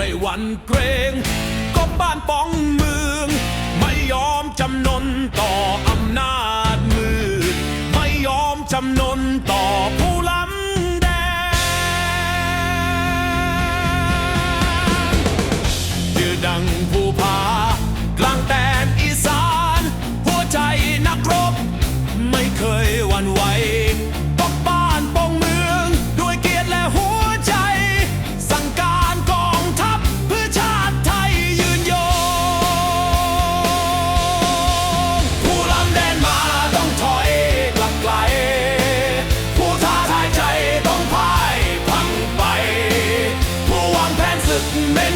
ไม่หวั่นเกรงก็บ้านป้องเมือง ไม่ยอมจำนนต่ออำนาจมืด ไม่ยอมจำนนต่อ Make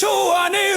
ชั่วนิ